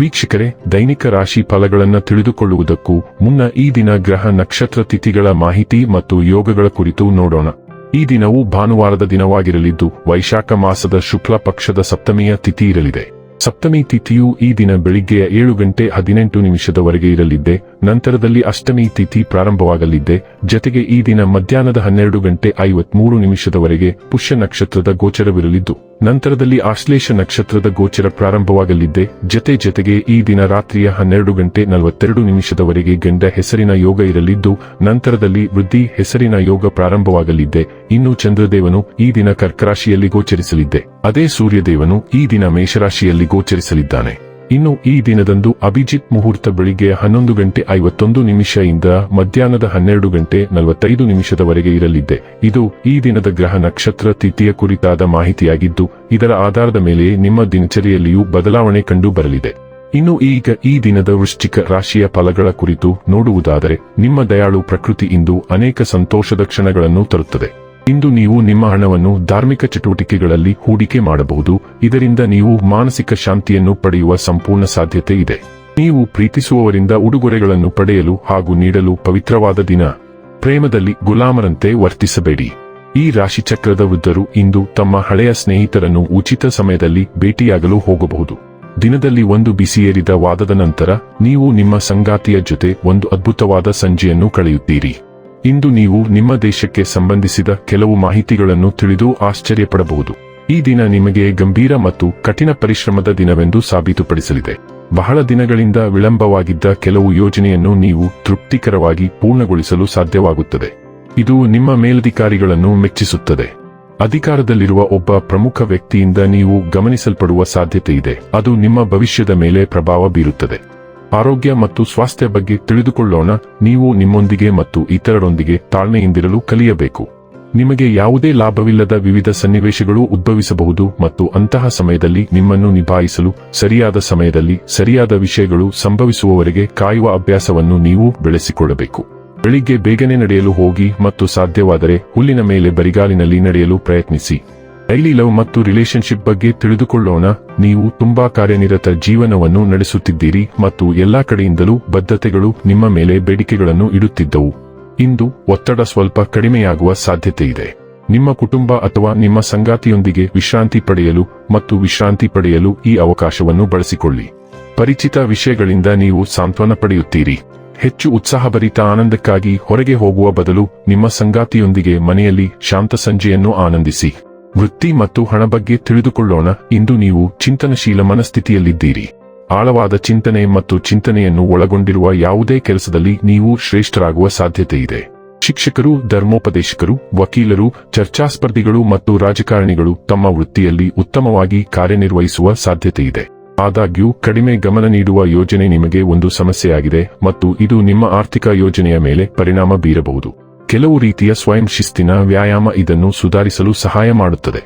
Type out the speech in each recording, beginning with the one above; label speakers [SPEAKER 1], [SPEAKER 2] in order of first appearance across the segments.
[SPEAKER 1] ವೀಕ್ಷಕರೇ, ದೈನಿಕ ರಾಶಿ ಫಲಗಳನ್ನು ತಿಳಿದುಕೊಳ್ಳುವುದಕ್ಕೂ ಮುನ್ನ ಈ ದಿನ ಗ್ರಹ ನಕ್ಷತ್ರ ತಿಥಿಗಳ ಮಾಹಿತಿ ಮತ್ತು ಯೋಗಗಳ ಕುರಿತು ನೋಡೋಣ. ಈ ದಿನವು ಭಾನುವಾರದ ದಿನವಾಗಿರಲಿದ್ದು, ವೈಶಾಖ ಮಾಸದ ಶುಕ್ಲ ಪಕ್ಷದ ಸಪ್ತಮಿಯ ತಿಥಿ ಇರಲಿದೆ. ಸಪ್ತಮಿ ತಿಥಿಯು ಈ ದಿನ ಬೆಳಿಗ್ಗೆಯ ಏಳು ಗಂಟೆ ಹದಿನೆಂಟು ನಿಮಿಷದವರೆಗೆ ಇರಲಿದ್ದೆ, ನಂತರದಲ್ಲಿ ಅಷ್ಟಮಿ ತಿಥಿ ಪ್ರಾರಂಭವಾಗಲಿದ್ದೆ, ಜತೆಗೆ ಈ ದಿನ ಮಧ್ಯಾಹ್ನದ ಹನ್ನೆರಡು ಗಂಟೆ ಐವತ್ಮೂರು ನಿಮಿಷದವರೆಗೆ ಪುಷ್ಯ ನಕ್ಷತ್ರದ ಗೋಚರವಿರಲಿದ್ದು. ನಂತರದಲ್ಲಿ ಆಶ್ಲೇಷ ನಕ್ಷತ್ರದ ಗೋಚರ ಪ್ರಾರಂಭವಾಗಲಿದ್ದೆ ಜತೆ ಜತೆಗೆ ಈ ದಿನ ರಾತ್ರಿಯ ಹನ್ನೆರಡು ಗಂಟೆ ನಲವತ್ತೆರಡು ನಿಮಿಷದವರೆಗೆ ಗಂಡ ಹೆಸರಿನ ಯೋಗ ಇರಲಿದ್ದು, ನಂತರದಲ್ಲಿ ವೃದ್ಧಿ ಹೆಸರಿನ ಯೋಗ ಪ್ರಾರಂಭವಾಗಲಿದ್ದೆ ಇನ್ನು ಚಂದ್ರದೇವನು ಈ ದಿನ ಕರ್ಕರಾಶಿಯಲ್ಲಿ ಗೋಚರಿಸಲಿದ್ದೆ ಅದೇ ಸೂರ್ಯದೇವನು ಈ ದಿನ ಮೇಷರಾಶಿಯಲ್ಲಿ ಗೋಚರಿಸಲಿದ್ದಾನೆ. ಇನ್ನು ಈ ದಿನದಂದು ಅಭಿಜಿತ್ ಮುಹೂರ್ತ ಬೆಳಿಗ್ಗೆ ಹನ್ನೊಂದು ಗಂಟೆ ಐವತ್ತೊಂದು ನಿಮಿಷ ಮಧ್ಯಾಹ್ನದ ಹನ್ನೆರಡು ಗಂಟೆ ನಲವತ್ತೈದು ನಿಮಿಷದವರೆಗೆ ಇರಲಿದೆ. ಇದು ಈ ದಿನದ ಗ್ರಹ ನಕ್ಷತ್ರ ತಿಥಿಯ ಕುರಿತಾದ ಮಾಹಿತಿಯಾಗಿದ್ದು, ಇದರ ಆಧಾರದ ಮೇಲೆ ನಿಮ್ಮ ದಿನಚರಿಯಲ್ಲಿಯೂ ಬದಲಾವಣೆ ಕಂಡು ಬರಲಿದೆ ಇನ್ನು ಈಗ ಈ ದಿನದ ವೃಶ್ಚಿಕ ರಾಶಿಯ ಫಲಗಳ ಕುರಿತು ನೋಡುವುದಾದರೆ, ನಿಮ್ಮ ದಯಾಳು ಪ್ರಕೃತಿ ಇಂದು ಅನೇಕ ಸಂತೋಷದ ಕ್ಷಣಗಳನ್ನು ತರುತ್ತದೆ. ಇಂದು ನೀವು ನಿಮ್ಮ ಹಣವನ್ನು ಧಾರ್ಮಿಕ ಚಟುವಟಿಕೆಗಳಲ್ಲಿ ಹೂಡಿಕೆ ಮಾಡಬಹುದು. ಇದರಿಂದ ನೀವು ಮಾನಸಿಕ ಶಾಂತಿಯನ್ನು ಪಡೆಯುವ ಸಂಪೂರ್ಣ ಸಾಧ್ಯತೆ ಇದೆ. ನೀವು ಪ್ರೀತಿಸುವವರಿಂದ ಉಡುಗೊರೆಗಳನ್ನು ಪಡೆಯಲು ಹಾಗೂ ನೀಡಲು ಪವಿತ್ರವಾದ ದಿನ. ಪ್ರೇಮದಲ್ಲಿ ಗುಲಾಮರಂತೆ ವರ್ತಿಸಬೇಡಿ. ಈ ರಾಶಿಚಕ್ರದ ವೃದ್ಧರು ಇಂದು ತಮ್ಮ ಹಳೆಯ ಸ್ನೇಹಿತರನ್ನು ಉಚಿತ ಸಮಯದಲ್ಲಿ ಭೇಟಿಯಾಗಲು ಹೋಗಬಹುದು. ದಿನದಲ್ಲಿ ಒಂದು ಬಿಸಿಯೇರಿದ ವಾದದ ನಂತರ ನೀವು ನಿಮ್ಮ ಸಂಗಾತಿಯ ಜೊತೆ ಒಂದು ಅದ್ಭುತವಾದ ಸಂಜೆಯನ್ನು ಕಳೆಯುತ್ತೀರಿ. ಇಂದು ನೀವು ನಿಮ್ಮ ದೇಶಕ್ಕೆ ಸಂಬಂಧಿಸಿದ ಕೆಲವು ಮಾಹಿತಿಗಳನ್ನು ತಿಳಿದು ಆಶ್ಚರ್ಯಪಡಬಹುದು. ಈ ದಿನ ನಿಮಗೆ ಗಂಭೀರ ಮತ್ತು ಕಠಿಣ ಪರಿಶ್ರಮದ ದಿನವೆಂದು ಸಾಬೀತುಪಡಿಸಲಿದೆ. ಬಹಳ ದಿನಗಳಿಂದ ವಿಳಂಬವಾಗಿದ್ದ ಕೆಲವು ಯೋಜನೆಯನ್ನು ನೀವು ತೃಪ್ತಿಕರವಾಗಿ ಪೂರ್ಣಗೊಳಿಸಲು ಸಾಧ್ಯವಾಗುತ್ತದೆ. ಇದು ನಿಮ್ಮ ಮೇಲಧಿಕಾರಿಗಳನ್ನು ಮೆಚ್ಚಿಸುತ್ತದೆ. ಅಧಿಕಾರದಲ್ಲಿರುವ ಒಬ್ಬ ಪ್ರಮುಖ ವ್ಯಕ್ತಿಯಿಂದ ನೀವು ಗಮನಿಸಲ್ಪಡುವ ಸಾಧ್ಯತೆ ಇದೆ. ಅದು ನಿಮ್ಮ ಭವಿಷ್ಯದ ಮೇಲೆ ಪ್ರಭಾವ ಬೀರುತ್ತದೆ. ಆರೋಗ್ಯ ಮತ್ತು ಸ್ವಾಸ್ಥ್ಯ ಬಗ್ಗೆ ತಿಳಿದುಕೊಳ್ಳೋಣ. ನೀವು ನಿಮ್ಮೊಂದಿಗೆ ಮತ್ತು ಇತರರೊಂದಿಗೆ ತಾಳ್ಮೆಯಿಂದಿರಲು ಕಲಿಯಬೇಕು. ನಿಮಗೆ ಯಾವುದೇ ಲಾಭವಿಲ್ಲದ ವಿವಿಧ ಸನ್ನಿವೇಶಗಳು ಉದ್ಭವಿಸಬಹುದು ಮತ್ತು ಅಂತಹ ಸಮಯದಲ್ಲಿ ನಿಮ್ಮನ್ನು ನಿಭಾಯಿಸಲು, ಸರಿಯಾದ ಸಮಯದಲ್ಲಿ ಸರಿಯಾದ ವಿಷಯಗಳು ಸಂಭವಿಸುವವರೆಗೆ ಕಾಯುವ ಅಭ್ಯಾಸವನ್ನು ನೀವು ಬೆಳೆಸಿಕೊಳ್ಳಬೇಕು. ಬೆಳಿಗ್ಗೆ ಬೇಗನೆ ನಡೆಯಲು ಹೋಗಿ ಮತ್ತು ಸಾಧ್ಯವಾದರೆ ಹುಲ್ಲಿನ ಮೇಲೆ ಬರಿಗಾಲಿನಲ್ಲಿ ನಡೆಯಲು ಪ್ರಯತ್ನಿಸಿ. ಡೈಲಿ ಲವ್ ಮತ್ತು ರಿಲೇಶನ್ಶಿಪ್ ಬಗ್ಗೆ ತಿಳಿದುಕೊಳ್ಳೋಣ, ನೀವು ತುಂಬಾ ಕಾರ್ಯನಿರತ ಜೀವನವನ್ನು ನಡೆಸುತ್ತಿದ್ದೀರಿ ಮತ್ತು ಎಲ್ಲಾ ಕಡೆಯಿಂದಲೂ ಬದ್ಧತೆಗಳು ನಿಮ್ಮ ಮೇಲೆ ಬೇಡಿಕೆಗಳನ್ನು ಇಡುತ್ತಿದ್ದವು. ಇಂದು ಒತ್ತಡ ಸ್ವಲ್ಪ ಕಡಿಮೆಯಾಗುವ ಸಾಧ್ಯತೆ ಇದೆ. ನಿಮ್ಮ ಕುಟುಂಬ ಅಥವಾ ನಿಮ್ಮ ಸಂಗಾತಿಯೊಂದಿಗೆ ವಿಶ್ರಾಂತಿ ಪಡೆಯಲು ಮತ್ತು ವಿಶ್ರಾಂತಿ ಪಡೆಯಲು ಈ ಅವಕಾಶವನ್ನು ಬಳಸಿಕೊಳ್ಳಿ. ಪರಿಚಿತ ವಿಷಯಗಳಿಂದ ನೀವು ಸಾಂತ್ವನ ಪಡೆಯುತ್ತೀರಿ. ಹೆಚ್ಚು ಉತ್ಸಾಹಭರಿತ ಆನಂದಕ್ಕಾಗಿ ಹೊರಗೆ ಹೋಗುವ ಬದಲು ನಿಮ್ಮ ಸಂಗಾತಿಯೊಂದಿಗೆ ಮನೆಯಲ್ಲಿ ಶಾಂತ ಸಂಜೆಯನ್ನು ಆನಂದಿಸಿ. ವೃತ್ತಿ ಮತ್ತು ಹಣ ಬಗ್ಗೆ ತಿಳಿದುಕೊಳ್ಳೋಣ. ಇಂದು ನೀವು ಚಿಂತನಶೀಲ ಮನಸ್ಥಿತಿಯಲ್ಲಿದ್ದೀರಿ. ಆಳವಾದ ಚಿಂತನೆ ಮತ್ತು ಚಿಂತನೆಯನ್ನು ಒಳಗೊಂಡಿರುವ ಯಾವುದೇ ಕೆಲಸದಲ್ಲಿ ನೀವು ಶ್ರೇಷ್ಠರಾಗುವ ಸಾಧ್ಯತೆ ಇದೆ ಶಿಕ್ಷಕರು, ಧರ್ಮೋಪದೇಶಕರು, ವಕೀಲರು, ಚರ್ಚಾಸ್ಪರ್ಧಿಗಳು ಮತ್ತು ರಾಜಕಾರಣಿಗಳು ತಮ್ಮ ವೃತ್ತಿಯಲ್ಲಿ ಉತ್ತಮವಾಗಿ ಕಾರ್ಯನಿರ್ವಹಿಸುವ ಸಾಧ್ಯತೆ ಇದೆ ಆದಾಗ್ಯೂ, ಕಡಿಮೆ ಗಮನ ನೀಡುವ ಯೋಜನೆ ನಿಮಗೆ ಒಂದು ಸಮಸ್ಯೆಯಾಗಿದೆ ಮತ್ತು ಇದು ನಿಮ್ಮ ಆರ್ಥಿಕ ಯೋಜನೆಯ ಮೇಲೆ ಪರಿಣಾಮ ಬೀರಬಹುದು. ಕೆಲವು ರೀತಿಯ ಸ್ವಯಂ ಶಿಸ್ತಿನ ವ್ಯಾಯಾಮ ಇದನ್ನು ಸುಧಾರಿಸಲು ಸಹಾಯ ಮಾಡುತ್ತದೆ.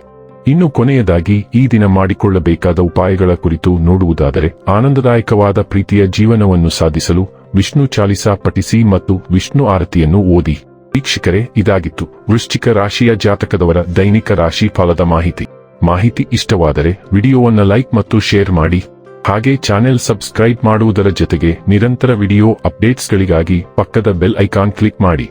[SPEAKER 1] ಇನ್ನು ಕೊನೆಯದಾಗಿ, ಈ ದಿನ ಮಾಡಿಕೊಳ್ಳಬೇಕಾದ ಉಪಾಯಗಳ ಕುರಿತು ನೋಡುವುದಾದರೆ, ಆನಂದದಾಯಕವಾದ ಪ್ರೀತಿಯ ಜೀವನವನ್ನು ಸಾಧಿಸಲು ವಿಷ್ಣು ಚಾಲಿಸಾ ಪಠಿಸಿ ಮತ್ತು ವಿಷ್ಣು ಆರತಿಯನ್ನು ಓದಿ. ವೀಕ್ಷಕರೇ, ಇದಾಗಿತ್ತು. ವೃಶ್ಚಿಕ ರಾಶಿಯ ಜಾತಕದವರ ದೈನಿಕ ರಾಶಿ ಫಲದ ಮಾಹಿತಿ. ಮಾಹಿತಿ ಇಷ್ಟವಾದರೆ, ವಿಡಿಯೋವನ್ನು ಲೈಕ್ ಮತ್ತು ಶೇರ್ ಮಾಡಿ. ಹಾಗೆ ಚಾನೆಲ್ ಸಬ್ಸ್ಕ್ರೈಬ್ ಮಾಡುವುದರ ಜೊತೆಗೆ ನಿರಂತರ ವಿಡಿಯೋ ಅಪ್ಡೇಟ್ಸ್ಗಳಿಗಾಗಿ ಪಕ್ಕದ ಬೆಲ್ ಐಕಾನ್ ಕ್ಲಿಕ್ ಮಾಡಿ.